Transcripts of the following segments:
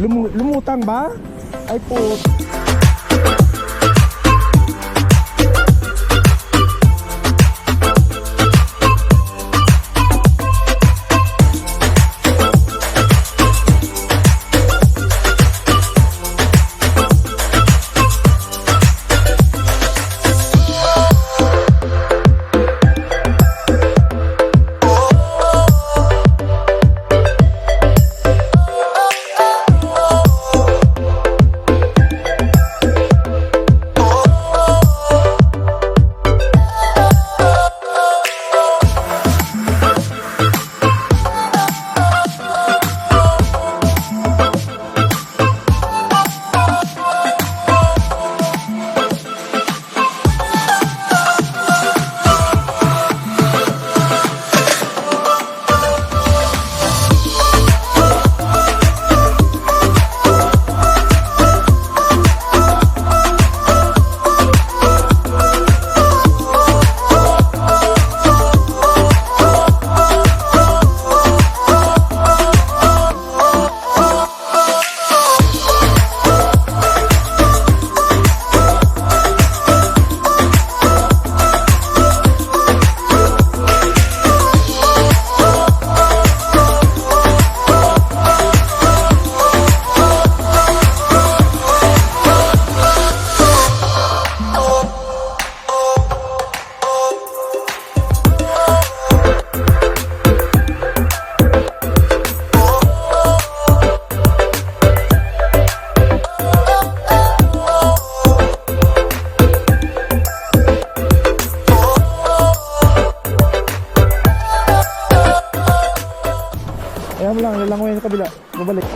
Lumu lumutang ba? Ay po. Kabila. Babalik.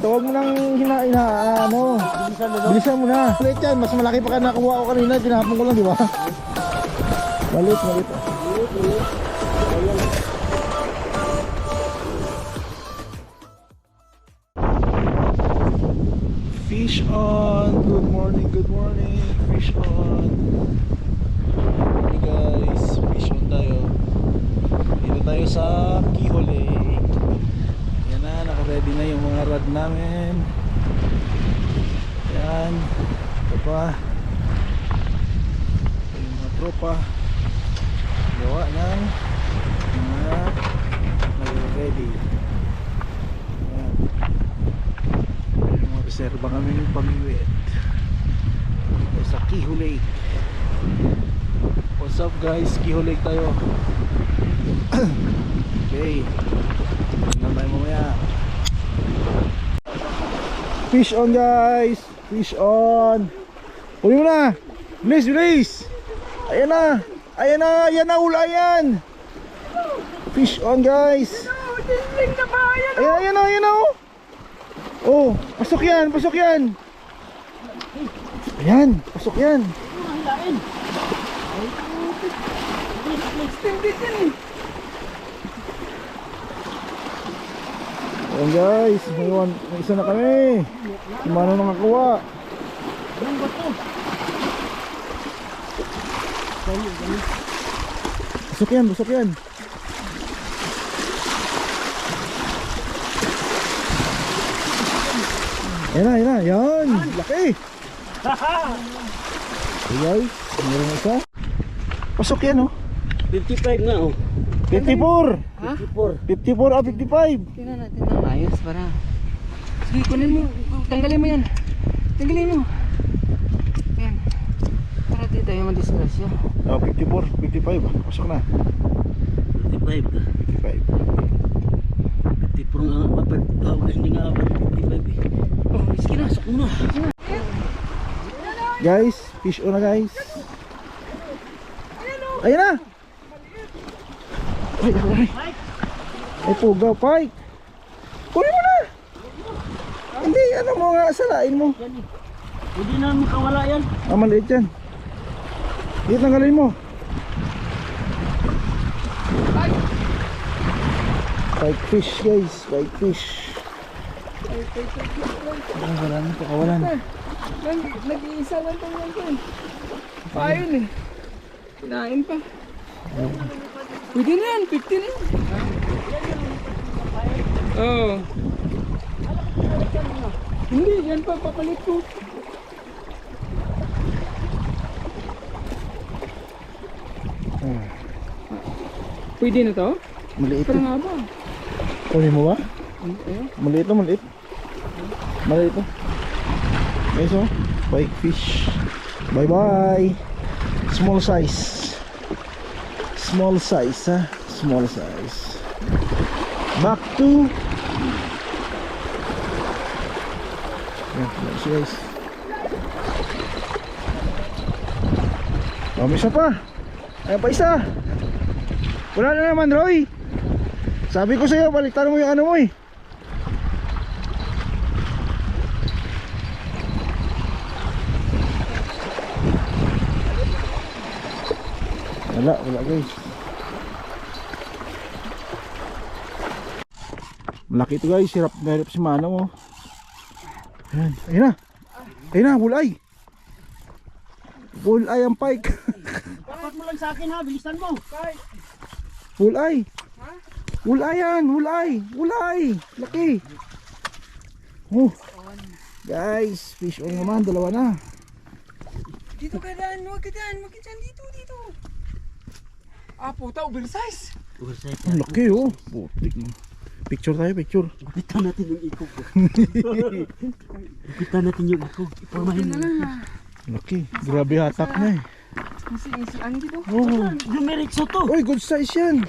Tawag mo nang hina, hina, ano. Bilisan mo, na. Ulit yan, mas malaki pa ka nakuha ko kanina. Tinapon ko lang, di ba? Malit, malit. Fish on! Good morning, good morning. Fish on. Hey guys, fish on tayo. Dito tayo sa Kihol Lake. Yan na, yung mga rod namin. Yan. Ito pa. Ito yung mga tropa. Gawa ng mga nag-ready. Yan. Mga reserva kami yung pag-iwit. Sa Kihol Lake. What's up guys? Kihol Lake tayo. okay. Tingnan tayo mamaya. Fish on guys! Fish on! Huli mo na! Bilis, bilis! Ayan na! Ayan na! Ayan na! Ula yan! Fish on guys! Ayan, ayan na! Ayan na! Oh! Oh! Pasok yan! Pasok yan! Ayan! Pasok yan! Ayan guys, may, one, may isa na kami. Kumano nakakuha. Busok yan, busok yan. Ayan na, ayan na, yan. Laki. Hey guys, meron isa. Pasok yan oh. 55 na oh. 54. 54. 54 ah, 55. Tingnan natin ayos para. Sige, kunin mo. Tanggalin mo yan. Tanggalin mo. Yan. Para di tayo madisgrasya. Oh, 54, 55. ah. Pasok na. 55. 55. 54 nga. Oh, hindi nga apat. 55 eh. Oh, sige na. Pasok mo na. Guys, fish on na guys. Ayan na. Ay, ay, ay. Pugaw, pike. Kunin mo na. Hindi, ano mo nga, salain mo. Hindi na makawala yan. Ah, maliit yan. Hindi, tanggalin mo. Pike fish guys, pike fish. Ah, wala na, pakawalan. Nag- Nag-iisa lang ito yan. Ayun eh. Kinain pa. Pwede na yan, 50 na yan. Oo. Hindi, yan pa, papalit ko. Ah, Pwede na to? maliit. Pero nga ba? Kunin mo ba? Ayun. Maliit na maliit. Maliit na. Guys oh, bike fish. Bye bye. Small size. Small size ha. Small size. Back to Yan, guys. Oh, may isa pa. Ayan pa isa. Wala na naman, Roy. Sabi ko sa'yo, baliktaran mo yung ano mo eh. Wala, wala guys. Malaki ito guys, hirap na hirap si Manong oh. Ayan, ayun na. Ayun na, bulay. Bulay ang pike. Dapat mo lang sa akin ha, bilisan mo. Bulay. Bulay yan, bulay. Bulay. Laki. Oh. Guys, fish on naman, dalawa na. Dito ka daan, huwag ka daan, huwag ka dyan, dito, dito. Ah, puta, oversize. Oversize Ang laki oh. Putik. Picture tayo, picture. Gupitan natin yung ikog. Gupitan natin yung ikog. Ipormahin Yun na mo. lang ah. Laki. Grabe hatak na eh. Ano dito? Oh. Dumiritso to. Uy, good size yan.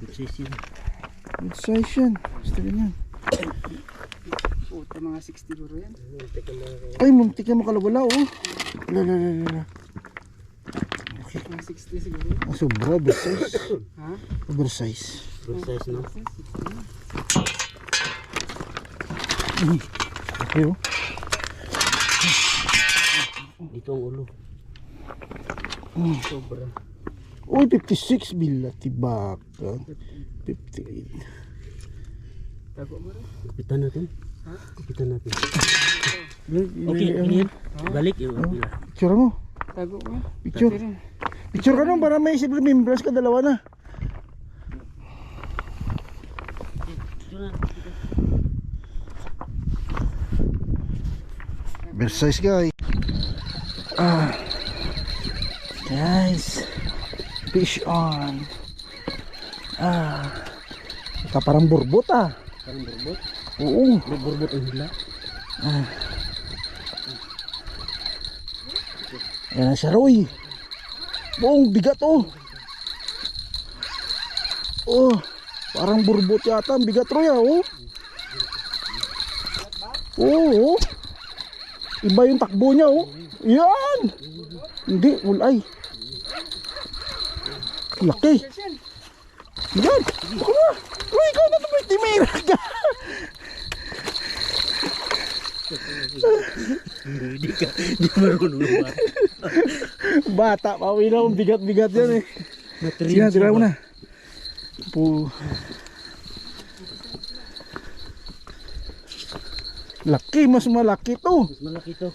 Oversize yun. Good size yan. Gusto ganyan. Puta, mga 60 siguro yan. Ay, muntik na makalawala oh. Wala, wala, wala, 60 siguro. Ang sobra, oversize. Ha? Oversize. Oversize no. Okay oh. Dito ang ulo. Sobra. Uy, 56 bila tibak. 58. Tago mo rin. Gupitan natin. Ha? Gupitan natin. Okay, Okay. Balik yung Oh. bila. Picture mo. Tago mo. Picture. Rin. Picture ka nung para may isip remembrance ka dalawa na. Oversize guys. Ah. Guys. Fish on. Ah. Ika parang burbot ah. Parang burbot. Oo. May burbot ang hila. Ayan na siya Roy. Buong bigat oh. Oh. Parang burbot yata. Ang bigat Roy ah oh. Oo. Oh, Iba yung takbo niya oh. Yan. Hindi, ulay. Laki. Yan. Ako na. Roy, ikaw na ito. May timira ka. Hindi ka. Hindi marunong ba? Bata, pauwi na akong bigat-bigat yan eh. Sige na, tira mo na. Po. Laki, mas malaki to. Mas malaki to.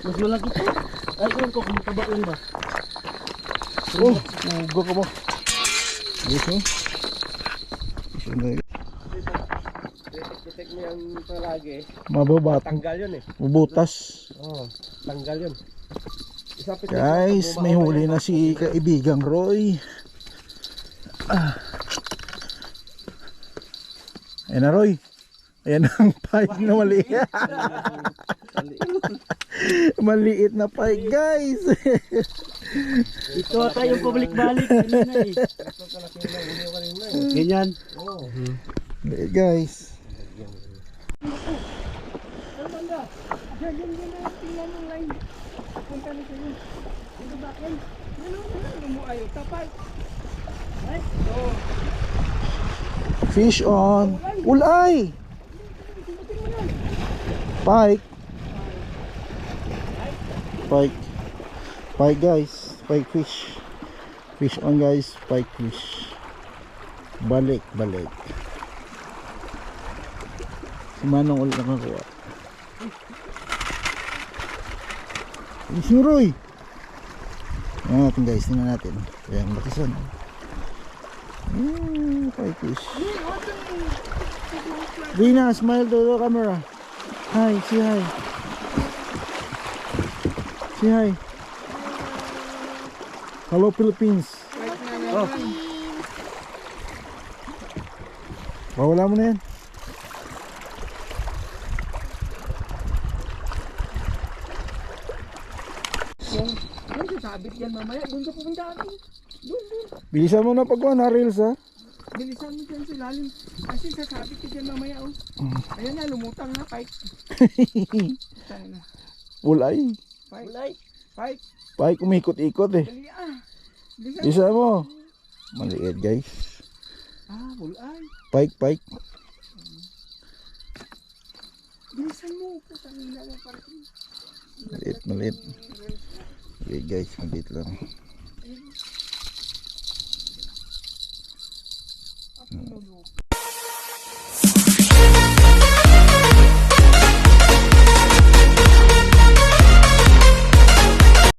Mas malaki to. Ay, ewan ko yun ba? Oh, ugo ka mo. Yes, oh. Check mo yung palagi. Mababat. Tanggal yun eh. Bubutas. Oo, tanggal yun. Guys, may huli na si kaibigang Roy. Ah. Ayan na Roy. Ayan ang pike na maliit. Maliit na pike guys. Ito tayong pabalik-balik. Ganyan na eh. Ganyan. Maliit guys. Fish on. Ulay. Pike. Pike. Pike guys. Pike fish. Fish on guys. Pike fish. Balik, balik. Si Manong ulit nakakuha. Alis mo Roy. Tingnan natin guys, tingnan natin. Ayan, lakisan. Hmm, kay fish. Rina, smile to the camera. Hi, say hi. Say hi. Hello Philippines. Oh. Bawala mo na yan. Sasabit yan mamaya. Doon ka pupunta natin. Doon, doon. Bilisan mo na pagkuha na reels ha. Bilisan mo dyan sa lalim. Kasi sasabit ka dyan mamaya. Oh. Ayan na, lumutang na. Pike. Ulay. Pike. Ulay. Pike. Pay kumikot-ikot eh. Dali ah. Bilisan. Bilisan mo. Maliit guys. Ah, bulay. Pike, pike. Bilisan mo. Putang ina mo para. Maliit, maliit. Okay guys, maliit lang. Ako